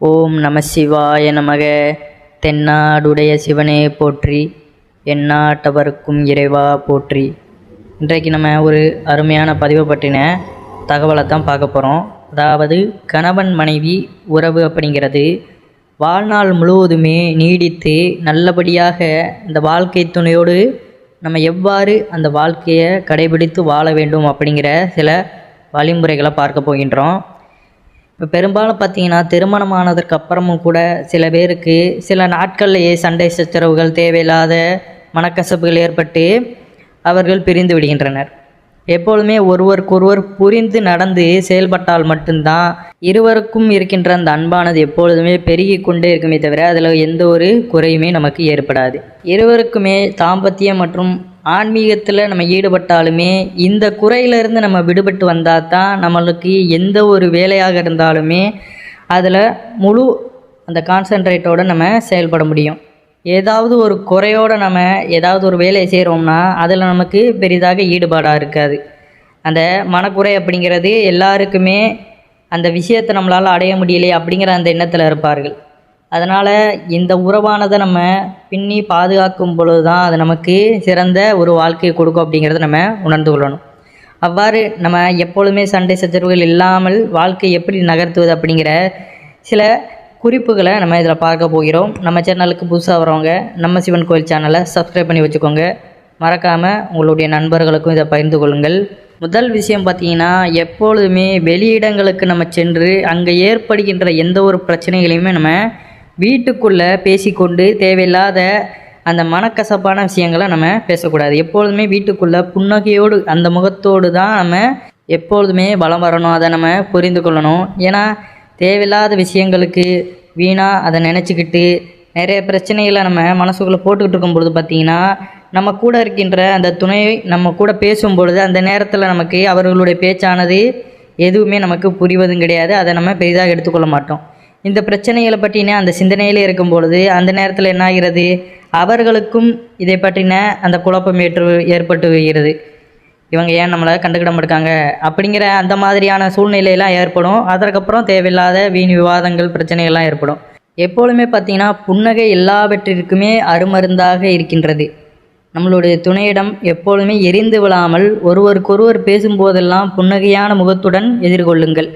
ஓம் நம சிவாய நமக. தென்னாடுடைய சிவனே போற்றி எந்நாட்டவருக்கும் இறைவா போற்றி. இன்றைக்கு நம்ம ஒரு அருமையான பதிவை பற்றின தகவலை தான் பார்க்க போகிறோம் அதாவது கணவன் மனைவி உறவு அப்படிங்கிறது வாழ்நாள் முழுவதுமே நீடித்து நல்லபடியாக இந்த வாழ்க்கை துணையோடு நம்ம எவ்வாறு அந்த வாழ்க்கையை கடைபிடித்து வாழ வேண்டும் அப்படிங்கிற சில வழிமுறைகளை பார்க்க போகின்றோம். இப்போ பெரும்பாலும் பார்த்தீங்கன்னா திருமணமானதற்கு அப்புறமும் கூட சில பேருக்கு சில நாட்கள்லேயே சண்டை சச்சரவுகள் தேவையில்லாத மனக்கசப்புகள் ஏற்பட்டு அவர்கள் பிரிந்து விடுகின்றனர். எப்பொழுதுமே ஒருவருக்கொருவர் புரிந்து நடந்து செயல்பட்டால் மட்டும்தான் இருவருக்கும் இருக்கின்ற அந்த அன்பானது எப்பொழுதுமே பெருகி கொண்டே இருக்குமே தவிர அதில் எந்த ஒரு குறையுமே நமக்கு ஏற்படாது. இருவருக்குமே தாம்பத்தியம் மற்றும் ஆன்மீகத்தில் நம்ம ஈடுபட்டாலுமே இந்த குறையிலிருந்து நம்ம விடுபட்டு வந்தால் தான் நம்மளுக்கு எந்த ஒரு வேலையாக இருந்தாலுமே அதில் முழு அந்த கான்சன்ட்ரேட்டோடு நம்ம செயல்பட முடியும். ஏதாவது ஒரு குறையோடு நம்ம ஏதாவது ஒரு வேலையை செய்கிறோம்னா அதில் நமக்கு பெரிதாக ஈடுபாடாக இருக்காது. அந்த மனக்குறை அப்படிங்கிறது எல்லாருக்குமே அந்த விஷயத்தை நம்மளால் அடைய முடியலையே அப்படிங்கிற அந்த எண்ணத்தில் இருப்பார்கள். அதனால் இந்த உறவானதை நம்ம பின்னி பாதுகாக்கும் பொழுது தான் அது நமக்கு சிறந்த ஒரு வாழ்க்கையை கொடுக்கும் அப்படிங்கிறத நம்ம உணர்ந்து கொள்ளணும். அவ்வாறு நம்ம எப்பொழுதுமே சண்டை சச்சரவுகள் இல்லாமல் வாழ்க்கை எப்படி நகர்த்துவது அப்படிங்கிற சில குறிப்புகளை நம்ம இதில் பார்க்க போகிறோம். நம்ம சேனலுக்கு புதுசாக வரவங்க நம்ம சிவன் கோயில் சேனலை சப்ஸ்கிரைப் பண்ணி வச்சுக்கோங்க. மறக்காமல் உங்களுடைய நண்பர்களுக்கும் இதை பகிர்ந்து கொள்ளுங்கள். முதல் விஷயம் பார்த்தீங்கன்னா எப்பொழுதுமே வெளியிடங்களுக்கு நம்ம சென்று அங்கே ஏற்படுகின்ற எந்த ஒரு பிரச்சனைகளையுமே நம்ம வீட்டுக்குள்ளே பேசிக்கொண்டு தேவையில்லாத அந்த மனக்கசப்பான விஷயங்களை நம்ம பேசக்கூடாது. எப்பொழுதுமே வீட்டுக்குள்ளே புன்னகையோடு அந்த முகத்தோடு தான் நம்ம எப்பொழுதுமே பலம் வரணும் அதை நம்ம புரிந்து கொள்ளணும். ஏன்னா தேவையில்லாத விஷயங்களுக்கு வீணாக அதை நினச்சிக்கிட்டு நிறைய பிரச்சனைகளை நம்ம மனசுக்குள்ளே போட்டுக்கிட்டு இருக்கும் பொழுது பார்த்திங்கன்னா நம்ம கூட இருக்கின்ற அந்த துணை நம்ம கூட பேசும் பொழுது அந்த நேரத்தில் நமக்கு அவர்களுடைய பேச்சானது எதுவுமே நமக்கு புரிவதும் கிடையாது. அதை நம்ம பெரிதாக எடுத்துக்கொள்ள மாட்டோம். இந்த பிரச்சனைகளை பற்றின அந்த சிந்தனையிலே இருக்கும் பொழுது அந்த நேரத்தில் என்ன ஆகிறது? அவர்களுக்கும் இதை பற்றின அந்த குழப்பம் ஏற்று ஏற்பட்டு வருகிறது இவங்க ஏன் நம்மளை கண்டுக்கிட மாட்டாங்க அப்படிங்கிற அந்த மாதிரியான சூழ்நிலையெல்லாம் ஏற்படும். அதற்கப்புறம் தேவையில்லாத வீண் விவாதங்கள் பிரச்சனைகள்லாம் ஏற்படும். எப்பொழுதுமே பார்த்தீங்கன்னா புன்னகை எல்லாவற்றிற்குமே அருமருந்தாக இருக்கின்றது. நம்மளுடைய துணையிடம் எப்பொழுதுமே எரிந்து விழாமல் ஒருவருக்கொருவர் பேசும்போதெல்லாம் புன்னகையான முகத்துடன் எதிர்கொள்ளுங்கள்.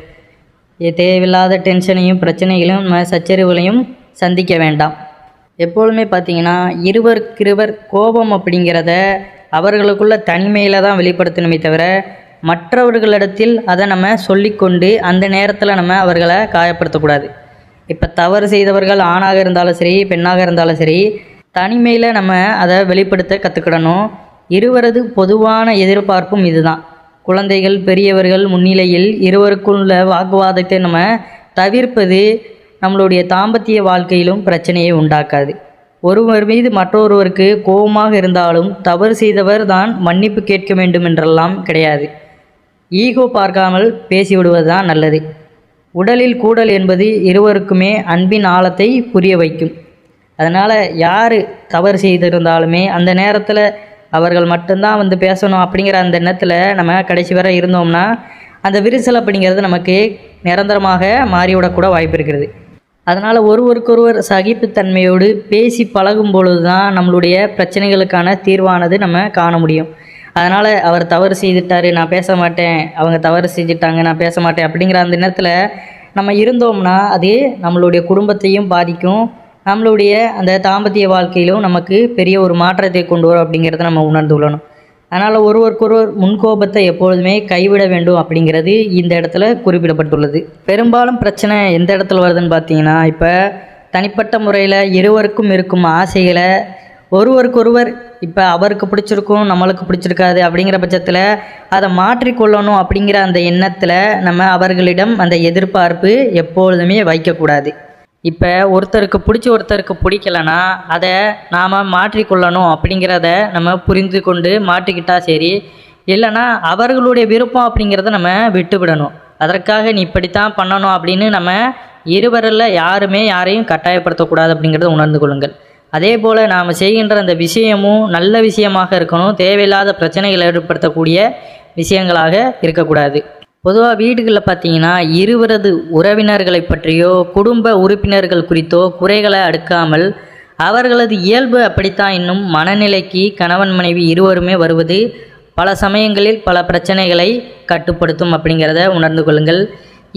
தேவையில்லாத டென்ஷனையும் பிரச்சனைகளையும் நம்ம சச்சரிவுகளையும் சந்திக்க வேண்டாம். எப்பொழுதுமே பார்த்தீங்கன்னா இருவருக்கிருவர் கோபம் அப்படிங்கிறத அவர்களுக்குள்ள தனிமையில் தான் வெளிப்படுத்தணுமே தவிர மற்றவர்களிடத்தில் அதை நம்ம சொல்லிக்கொண்டு அந்த நேரத்தில் நம்ம அவர்களை காயப்படுத்தக்கூடாது. இப்போ தவறு செய்தவர்கள் ஆணாக இருந்தாலும் சரி பெண்ணாக இருந்தாலும் சரி தனிமையில் நம்ம அதை வெளிப்படுத்த கற்றுக்கிடணும் இருவரது பொதுவான எதிர்பார்ப்பும் இதுதான். குழந்தைகள் பெரியவர்கள் முன்னிலையில் இருவருக்குள்ள வாக்குவாதத்தை நம்ம தவிர்ப்பது நம்மளுடைய தாம்பத்திய வாழ்க்கையிலும் பிரச்சனையை உண்டாக்காது. ஒருவர் மீது மற்றொருவருக்கு கோபமாக இருந்தாலும் தவறு செய்தவர் தான் மன்னிப்பு கேட்க வேண்டும் என்றெல்லாம் கிடையாது. ஈகோ பார்க்காமல் பேசிவிடுவது தான் நல்லது. உடலில் கூடல் என்பது இருவருக்குமே அன்பின் ஆழத்தை புரிய வைக்கும். அதனால் யார் தவறு செய்திருந்தாலுமே அந்த நேரத்தில் அவர்கள் மட்டும்தான் வந்து பேசணும் அப்படிங்கிற அந்த எண்ணத்தில் நம்ம கடைசி வரை இருந்தோம்னா அந்த விரிசல் அப்படிங்கிறது நமக்கு நிரந்தரமாக மாறிவிடக்கூட வாய்ப்பு இருக்கிறது. அதனால் ஒருவருக்கொருவர் சகிப்புத்தன்மையோடு பேசி பழகும் பொழுது தான் நம்மளுடைய பிரச்சனைகளுக்கான தீர்வானது நம்ம காண முடியும். அதனால் அவர் தவறு செய்துட்டாரு நான் பேச மாட்டேன் அவங்க தவறு செஞ்சுட்டாங்க நான் பேச மாட்டேன் அப்படிங்கிற அந்த நேரத்தில் நம்ம இருந்தோம்னா அது நம்மளுடைய குடும்பத்தையும் பாதிக்கும் நம்மளுடைய அந்த தாம்பத்திய வாழ்க்கையிலும் நமக்கு பெரிய ஒரு மாற்றத்தை கொண்டு வரும் அப்படிங்கிறத நம்ம உணர்ந்து கொள்ளணும். அதனால் ஒருவருக்கொருவர் முன்கோபத்தை எப்பொழுதுமே கைவிட வேண்டும் அப்படிங்கிறது இந்த இடத்துல குறிப்பிடப்பட்டுள்ளது. பெரும்பாலும் பிரச்சனை எந்த இடத்துல வருதுன்னு பார்த்தீங்கன்னா இப்போ தனிப்பட்ட முறையில் இருவருக்கும் இருக்கும் ஆசைகளை ஒருவருக்கொருவர் இப்போ அவருக்கு பிடிச்சிருக்கும் நம்மளுக்கு பிடிச்சிருக்காது அப்படிங்கிற பட்சத்தில் அதை மாற்றிக்கொள்ளணும் அப்படிங்கிற அந்த எண்ணத்தில் நம்ம அவர்களிடம் அந்த எதிர்பார்ப்பு எப்பொழுதுமே வைக்கக்கூடாது. இப்போ ஒருத்தருக்கு பிடிச்ச ஒருத்தருக்கு பிடிக்கலனா அதை நாம் மாற்றிக்கொள்ளணும் அப்படிங்கிறத நம்ம புரிந்து கொண்டு மாட்டிக்கிட்டால் சரி. இல்லைன்னா அவர்களுடைய விருப்பம் அப்படிங்கிறத நம்ம விட்டுவிடணும். அதற்காக நீ இப்படித்தான் பண்ணணும் அப்படின்னு நம்ம இருவரில் யாருமே யாரையும் கட்டாயப்படுத்தக்கூடாது அப்படிங்கிறத உணர்ந்து கொள்ளுங்கள். அதே போல் நாம் செய்கின்ற அந்த விஷயமும் நல்ல விஷயமாக இருக்கணும். தேவையில்லாத பிரச்சனைகளை ஏற்படுத்தக்கூடிய விஷயங்களாக இருக்கக்கூடாது. பொதுவாக வீடுகளில் பார்த்தீங்கன்னா இருவரது உறவினர்களை பற்றியோ குடும்ப உறுப்பினர்கள் குறித்தோ குறைகளை அடுக்காமல் அவர்களது இயல்பு அப்படித்தான் இன்னும் மனநிலைக்கு கணவன் மனைவி இருவருமே வருவது பல சமயங்களில் பல பிரச்சனைகளை கட்டுப்படுத்தும் அப்படிங்கிறத உணர்ந்து கொள்ளுங்கள்.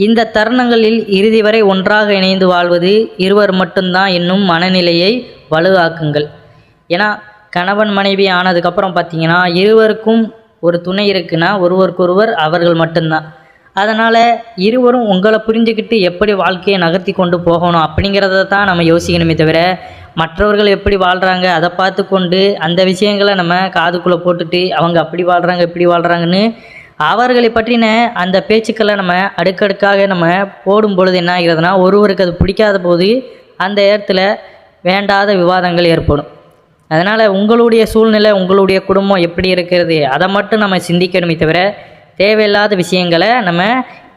இந்த தருணங்களில் இறுதி வரை ஒன்றாக இணைந்து வாழ்வது இருவர் மட்டும்தான் இன்னும் மனநிலையை வலுவாக்குங்கள். ஏன்னா கணவன் மனைவி ஆனதுக்கப்புறம் பார்த்தீங்கன்னா இருவருக்கும் ஒரு துணை இருக்குன்னா ஒருவருக்கொருவர் அவர்கள் மட்டும்தான். அதனால் இருவரும் உங்களை புரிஞ்சுக்கிட்டு எப்படி வாழ்க்கையை நகர்த்தி கொண்டு போகணும் அப்படிங்கிறத தான் நம்ம யோசிக்கணுமே தவிர மற்றவர்கள் எப்படி வாழ்கிறாங்க அதை பார்த்து கொண்டு அந்த விஷயங்களை நம்ம காதுக்குள்ளே போட்டுட்டு அவங்க அப்படி வாழ்கிறாங்க இப்படி வாழ்கிறாங்கன்னு அவர்களை பற்றின அந்த பேச்சுக்களை நம்ம அடுக்கடுக்காக நம்ம போடும் பொழுது என்ன ஆகிறதுனா ஒருவருக்கு அது பிடிக்காத போது அந்த இடத்துல வேண்டாத விவாதங்கள் ஏற்படும். அதனால் உங்களுடைய சூழ்நிலை உங்களுடைய குடும்பம் எப்படி இருக்கிறது அதை மட்டும் நம்ம சிந்திக்கணுமே தவிர தேவையில்லாத விஷயங்களை நம்ம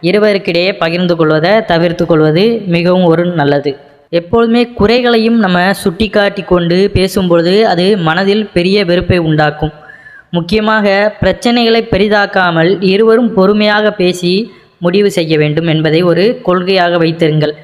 இருவருக்கிடையே பகிர்ந்து கொள்வதை தவிர்த்து கொள்வது மிகவும் ஒரு நல்லது. எப்பொழுதுமே குறைகளையும் நம்ம சுட்டிக்காட்டி கொண்டு பேசும்பொழுது அது மனதில் பெரிய வெறுப்பை உண்டாக்கும். முக்கியமாக பிரச்சனைகளை பெரிதாக்காமல் இருவரும் பொறுமையாக பேசி முடிவு செய்ய வேண்டும் என்பதை ஒரு கொள்கையாக வைத்திருங்கள்.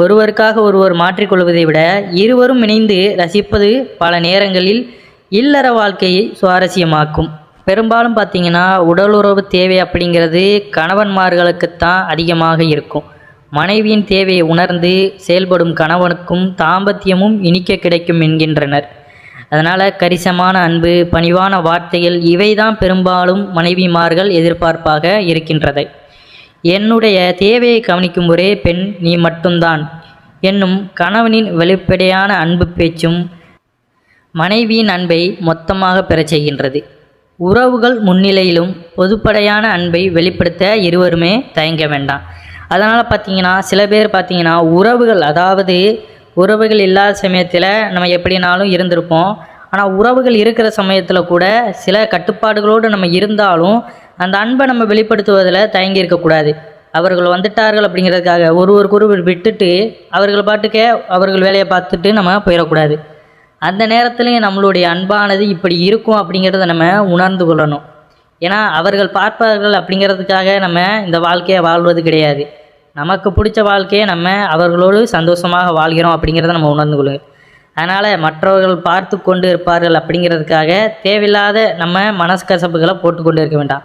ஒருவருக்காக ஒருவர் மாற்றிக்கொள்வதை விட இருவரும் இணைந்து ரசிப்பது பல நேரங்களில் இல்லற வாழ்க்கையை சுவாரஸ்யமாக்கும். பெரும்பாலும் பார்த்தீங்கன்னா உடலுறவு தேவை அப்படிங்கிறது கணவன்மார்களுக்குத்தான் அதிகமாக இருக்கும். மனைவியின் தேவையை உணர்ந்து செயல்படும் கணவனுக்கும் தாம்பத்தியமும் இனிக்க கிடைக்கும் என்கின்றனர். அதனால் கரிசமான அன்பு பணிவான வார்த்தைகள் இவைதான் பெரும்பாலும் மனைவிமார்கள் எதிர்பார்ப்பாக இருக்கின்றது. என்னுடைய தேவையை கவனிக்கும் ஒரே பெண் நீ மட்டும்தான். என்னும் கணவனின் வெளிப்படையான அன்பு பேச்சும் மனைவியின் அன்பை மொத்தமாக பெறச் செய்கின்றது. உறவுகள் முன்னிலையிலும் பொதுப்படையான அன்பை வெளிப்படுத்த இருவருமே தயங்க வேண்டாம். அதனால் பார்த்தீங்கன்னா சில பேர் பார்த்தீங்கன்னா உறவுகள் அதாவது உறவுகள் இல்லாத சமயத்தில் நம்ம எப்படினாலும் இருந்திருப்போம். ஆனால் உறவுகள் இருக்கிற சமயத்தில் கூட சில கட்டுப்பாடுகளோடு நம்ம இருந்தாலும் அந்த அன்பை நம்ம வெளிப்படுத்துவதில் தயங்கி இருக்கக்கூடாது. அவர்கள் வந்துட்டார்கள் அப்படிங்கிறதுக்காக ஒருவருக்கு ஒருவர் விட்டுட்டு அவர்கள் பாட்டுக்கே அவர்கள் வேலையை பார்த்துட்டு நம்ம போயிடக்கூடாது. அந்த நேரத்துலையும் நம்மளுடைய அன்பானது இப்படி இருக்கும் அப்படிங்கிறத நம்ம உணர்ந்து கொள்ளணும். ஏன்னா அவர்கள் பார்ப்பார்கள் அப்படிங்கிறதுக்காக நம்ம இந்த வாழ்க்கையை வாழ்வது கிடையாது. நமக்கு பிடிச்ச வாழ்க்கையை நம்ம அவர்களோடு சந்தோஷமாக வாழ்கிறோம் அப்படிங்கிறத நம்ம உணர்ந்து கொள்ளுங்க. அதனால் மற்றவர்கள் பார்த்து கொண்டு இருப்பார்கள் அப்படிங்கிறதுக்காக தேவையில்லாத நம்ம மனஸ்கசப்புகளை போட்டுக்கொண்டு இருக்க வேண்டாம்.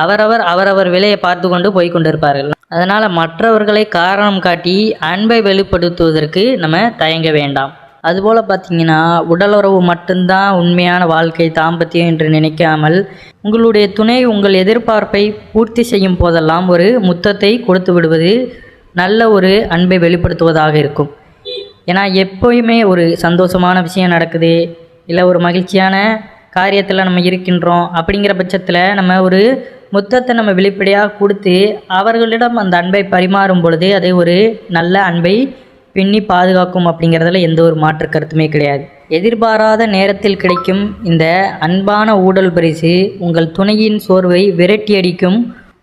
அவரவர் அவரவர் விலையை பார்த்து கொண்டு போய் கொண்டிருப்பார்கள். அதனால் மற்றவர்களை காரணம் காட்டி அன்பை வெளிப்படுத்துவதற்கு நம்ம தயங்க வேண்டாம். அதுபோல் பார்த்தீங்கன்னா உடலுறவு மட்டும்தான் உண்மையான வாழ்க்கை தாம்பத்தியம் என்று நினைக்காமல் உங்களுடைய துணை உங்கள் எதிர்பார்ப்பை பூர்த்தி செய்யும் போதெல்லாம் ஒரு முத்தத்தை கொடுத்து விடுவது நல்ல ஒரு அன்பை வெளிப்படுத்துவதாக இருக்கும். ஏன்னா எப்போயுமே ஒரு சந்தோஷமான விஷயம் நடக்குது இல்லை ஒரு மகிழ்ச்சியான காரியத்தில் நம்ம இருக்கின்றோம் அப்படிங்கிற பட்சத்தில் நம்ம ஒரு முத்தத்தை நம்ம வெளிப்படையாக கொடுத்து அவர்களிடம் அந்த அன்பை பரிமாறும் பொழுது அது ஒரு நல்ல அன்பை பின்னி பாதுகாக்கும் அப்படிங்கிறதுல எந்த ஒரு மாற்று கருத்துமே கிடையாது. எதிர்பாராத நேரத்தில் கிடைக்கும் இந்த அன்பான ஊடல் பரிசு உங்கள் துணையின் சோர்வை விரட்டியடிக்கும்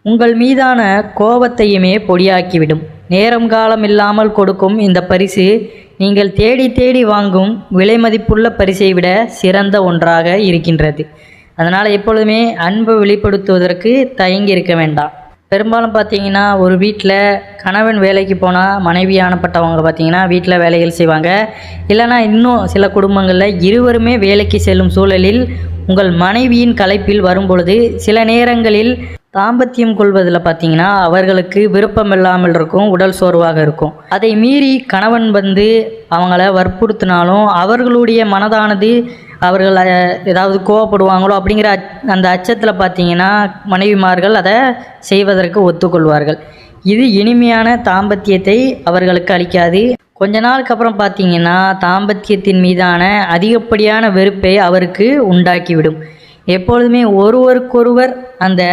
உங்கள் மீதான கோபத்தையுமே பொடியாக்கிவிடும். நேரம் காலம் இல்லாமல் கொடுக்கும் இந்த பரிசு நீங்கள் தேடி தேடி வாங்கும் விலை மதிப்புள்ள பரிசை விட சிறந்த ஒன்றாக இருக்கின்றது. அதனால் எப்பொழுதுமே அன்பை வெளிப்படுத்துவதற்கு தயங்கி இருக்க வேண்டாம். பெரும்பாலும் பார்த்தீங்கன்னா ஒரு வீட்டில் கணவன் வேலைக்கு போனால் மனைவி ஆனப்பட்டவங்க பார்த்தீங்கன்னா வீட்டில் வேலைகள் செய்வாங்க. இல்லைனா இன்னும் சில குடும்பங்களில் இருவருமே வேலைக்கு செல்லும் சூழலில் உங்கள் மனைவியின் கலைப்பில் வரும்பொழுது சில நேரங்களில் தாம்பத்தியம் கொள்வதில் பார்த்தீங்கன்னா அவர்களுக்கு விருப்பம் இல்லாமல் இருக்கும் உடல் சோர்வாக இருக்கும். அதை மீறி கணவன் வந்து அவங்கள வற்புறுத்தினாலும் அவர்களுடைய மனதானது அவர்கள் ஏதாவது கோவப்படுவாங்களோ அப்படிங்கிற அந்த அச்சத்தில் பார்த்தீங்கன்னா மனைவிமார்கள் அதை செய்வதற்கு ஒத்துக்கொள்வார்கள். இது இனிமையான தாம்பத்தியத்தை அவர்களுக்கு அளிக்காது. கொஞ்ச நாளுக்கு அப்புறம் பார்த்தீங்கன்னா தாம்பத்தியத்தின் மீதான அதிகப்படியான வெறுப்பை அவருக்கு உண்டாக்கிவிடும். எப்பொழுதுமே ஒருவருக்கொருவர் அந்த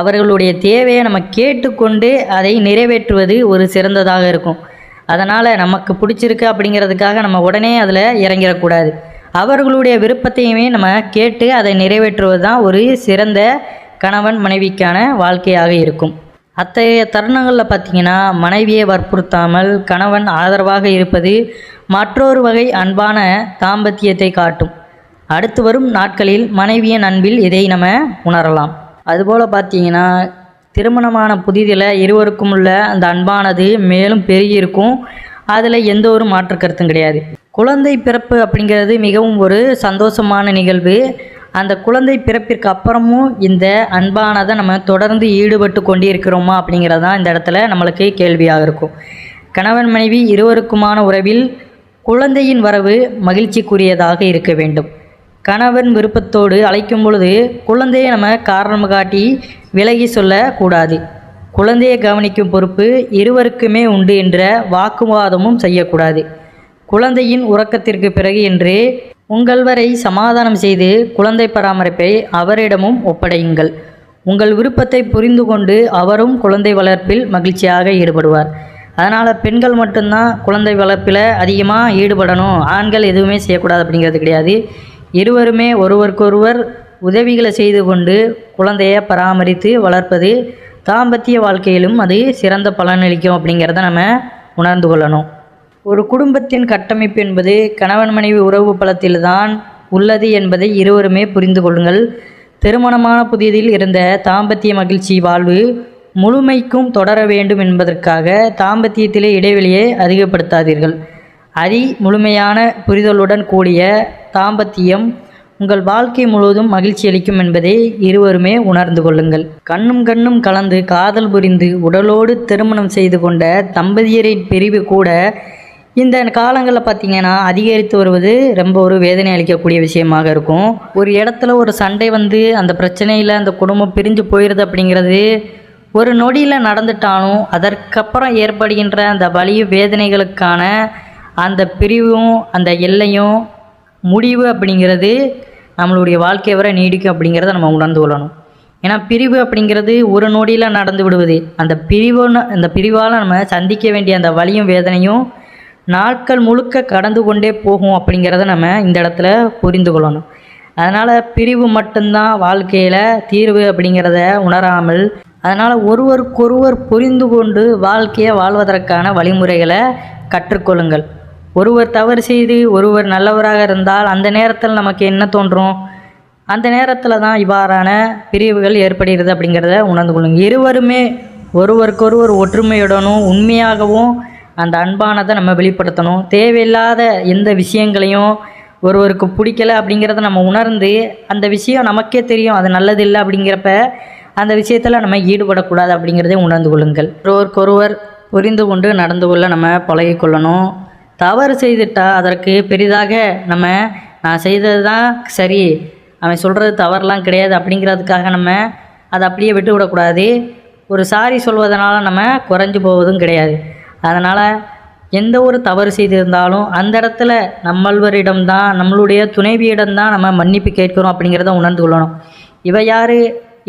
அவர்களுடைய தேவையை நம்ம கேட்டுக்கொண்டு அதை நிறைவேற்றுவது ஒரு சிறந்ததாக இருக்கும். அதனால் நமக்கு பிடிச்சிருக்கு அப்படிங்கிறதுக்காக நம்ம உடனே அதில் இறங்கிடக்கூடாது. அவர்களுடைய விருப்பத்தையுமே நம்ம கேட்டு அதை நிறைவேற்றுவது தான் ஒரு சிறந்த கணவன் மனைவிக்கான வாழ்க்கையாக இருக்கும். அத்தகைய தருணங்களில் பார்த்தீங்கன்னா மனைவியை வற்புறுத்தாமல் கணவன் ஆதரவாக இருப்பது மற்றொரு வகை அன்பான தாம்பத்தியத்தை காட்டும். அடுத்து வரும் நாட்களில் மனைவியின் அன்பில் இதை நம்ம உணரலாம். அதுபோல் பார்த்தீங்கன்னா திருமணமான புதிதில் இருவருக்கும் உள்ள அந்த அன்பானது மேலும் பெருகி இருக்கும். அதில் எந்த ஒரு மாற்று கருத்தும் கிடையாது. குழந்தை பிறப்பு அப்படிங்கிறது மிகவும் ஒரு சந்தோஷமான நிகழ்வு. அந்த குழந்தை பிறப்பிற்கு அப்புறமும் இந்த அன்பானதை நம்ம தொடர்ந்து ஈடுபட்டு கொண்டிருக்கிறோமா அப்படிங்கிறது தான் இந்த இடத்துல நம்மளுக்கு கேள்வியாக இருக்கும். கணவன் மனைவி இருவருக்குமான உறவில் குழந்தையின் வரவு மகிழ்ச்சிக்குரியதாக இருக்க வேண்டும். கணவன் விருப்பத்தோடு அழைக்கும் பொழுது குழந்தையை நம்ம காரணம் காட்டி விலகி சொல்லக்கூடாது குழந்தையை கவனிக்கும் பொறுப்பு இருவருக்குமே உண்டு என்ற வாக்குவாதமும் செய்யக்கூடாது. குழந்தையின் உறக்கத்திற்கு பிறகு என்று உங்கள் வரை சமாதானம் செய்து குழந்தை பராமரிப்பை அவரிடமும் ஒப்படையுங்கள். உங்கள் விருப்பத்தை புரிந்து கொண்டு அவரும் குழந்தை வளர்ப்பில் மகிழ்ச்சியாக ஈடுபடுவார். அதனால் பெண்கள் மட்டும்தான் குழந்தை வளர்ப்பில் அதிகமாக ஈடுபடணும். ஆண்கள் எதுவுமே செய்யக்கூடாது அப்படிங்கிறது கிடையாது. இருவருமே ஒருவருக்கொருவர் உதவிகளை செய்து கொண்டு குழந்தையை பராமரித்து வளர்ப்பது தாம்பத்திய வாழ்க்கையிலும் அது சிறந்த பலனளிக்கும் அப்படிங்கிறத நம்ம உணர்ந்து கொள்ளணும். ஒரு குடும்பத்தின் கட்டமைப்பு என்பது கணவன் மனைவி உறவு பலத்தில்தான் உள்ளது என்பதை இருவருமே புரிந்து கொள்ளுங்கள். திருமணமான புதியதில் இருந்த தாம்பத்திய மகிழ்ச்சி வாழ்வு முழுமைக்கும் தொடர வேண்டும் என்பதற்காக தாம்பத்தியத்திலே இடைவெளியை அதிகப்படுத்தாதீர்கள். அதி முழுமையான புரிதலுடன் கூடிய தாம்பத்தியம் உங்கள் வாழ்க்கை முழுவதும் மகிழ்ச்சி அளிக்கும் என்பதை இருவருமே உணர்ந்து கொள்ளுங்கள். கண்ணும் கண்ணும் கலந்து காதல் புரிந்து உடலோடு திருமணம் செய்து கொண்ட தம்பதியரின் பிரிவு கூட இந்த காலங்களில் பார்த்தீங்கன்னா அதிகரித்து வருவது ரொம்ப ஒரு வேதனை அளிக்கக்கூடிய விஷயமாக இருக்கும். ஒரு இடத்துல ஒரு சண்டை வந்து அந்த பிரச்சனையில் அந்த குடும்பம் பிரிஞ்சு போயிடுது அப்படிங்கிறது ஒரு நொடியில் நடந்துட்டாலும் அதற்கப்புறம் ஏற்படுகின்ற அந்த வலிய வேதனைகளுக்கான அந்த பிரிவும் அந்த எல்லையும் முடிவு அப்படிங்கிறது நம்மளுடைய வாழ்க்கை வரை நீடிக்கும் அப்படிங்கிறத நம்ம உணர்ந்து கொள்ளணும். ஏன்னா பிரிவு அப்படிங்கிறது ஒரு நொடியில் நடந்து விடுவது. அந்த பிரிவு அந்த பிரிவால் நம்ம சந்திக்க வேண்டிய அந்த வலியும் வேதனையும் நாட்கள் முழுக்க கடந்து கொண்டே போகும் அப்படிங்கிறத நம்ம இந்த இடத்துல புரிந்து கொள்ளணும். அதனால் பிரிவு மட்டும்தான் வாழ்க்கையில் தீர்வு அப்படிங்கிறத உணராமல் அதனால் ஒருவருக்கொருவர் புரிந்து கொண்டு வாழ்க்கையை வாழ்வதற்கான வழிமுறைகளை கற்றுக்கொள்ளுங்கள். ஒருவர் தவறு செய்து ஒருவர் நல்லவராக இருந்தால் அந்த நேரத்தில் நமக்கு என்ன தோன்றும்? அந்த நேரத்தில் தான் இவ்வாறான பிரிவுகள் ஏற்படுகிறது அப்படிங்கிறத உணர்ந்து கொள்ளுங்க. இருவருமே ஒருவருக்கொருவர் ஒற்றுமையுடனும் உண்மையாகவும் அந்த அன்பானதை நம்ம வெளிப்படுத்தணும். தேவையில்லாத எந்த விஷயங்களையும் ஒருவருக்கு பிடிக்கல அப்படிங்கிறத நம்ம உணர்ந்து அந்த விஷயம் நமக்கே தெரியும் அது நல்லதில்லை அப்படிங்கிறப்ப அந்த விஷயத்தில் நம்ம ஈடுபடக்கூடாது அப்படிங்கிறதையும் உணர்ந்து கொள்ளுங்கள். ஒருவருக்கொருவர் புரிந்து கொண்டு நடந்து கொள்ள நம்ம பழகிக்கொள்ளணும். தவறு செய்துட்டா அதற்கு பெரிதாக நம்ம நான் செய்தது தான் சரி. அவன் சொல்கிறது தவறுலாம் கிடையாது அப்படிங்கிறதுக்காக நம்ம அதை அப்படியே விட்டு விடக்கூடாது ஒரு சாரி சொல்வதனால நம்ம குறைஞ்சு போவதும் கிடையாது. அதனால் எந்த ஒரு தவறு செய்திருந்தாலும் அந்த இடத்துல நம்மள்வரிடம்தான் நம்மளுடைய துணைவியிடம்தான் நம்ம மன்னிப்பு கேட்கிறோம் அப்படிங்கிறத உணர்ந்து கொள்ளணும். இவ யார்?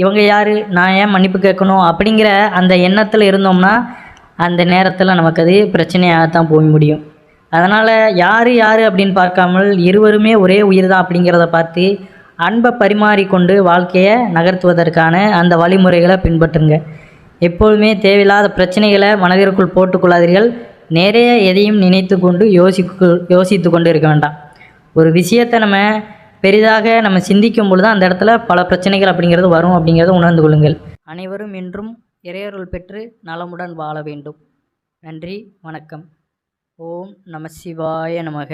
இவங்க யார்? நான் ஏன் மன்னிப்பு கேட்கணும்? அப்படிங்கிற அந்த எண்ணத்தில் இருந்தோம்னா அந்த நேரத்தில் நமக்கு அது பிரச்சனையாக தான் போய் முடியும். அதனால் யார் யார் அப்படின்னு பார்க்காமல் இருவருமே ஒரே உயிர் தான் அப்படிங்கிறத பார்த்து அன்பை பரிமாறிக்கொண்டு வாழ்க்கையை நகர்த்துவதற்கான அந்த வழிமுறைகளை பின்பற்றுங்க. எப்பொழுதுமே தேவையில்லாத பிரச்சனைகளை மனதிற்குள் போட்டுக்கொள்ளாதீர்கள். நிறைய எதையும் நினைத்து கொண்டு யோசிக்கு யோசித்து கொண்டு இருக்க வேண்டாம். ஒரு விஷயத்தை நம்ம பெரிதாக நம்ம சிந்திக்கும் பொழுது அந்த இடத்துல பல பிரச்சனைகள் அப்படிங்கிறது வரும் அப்படிங்கிறத உணர்ந்து கொள்ளுங்கள். அனைவரும் என்றும் இறையருள் பெற்று நலமுடன் வாழ வேண்டும். நன்றி வணக்கம். ஓம் நம சிவாய நமக.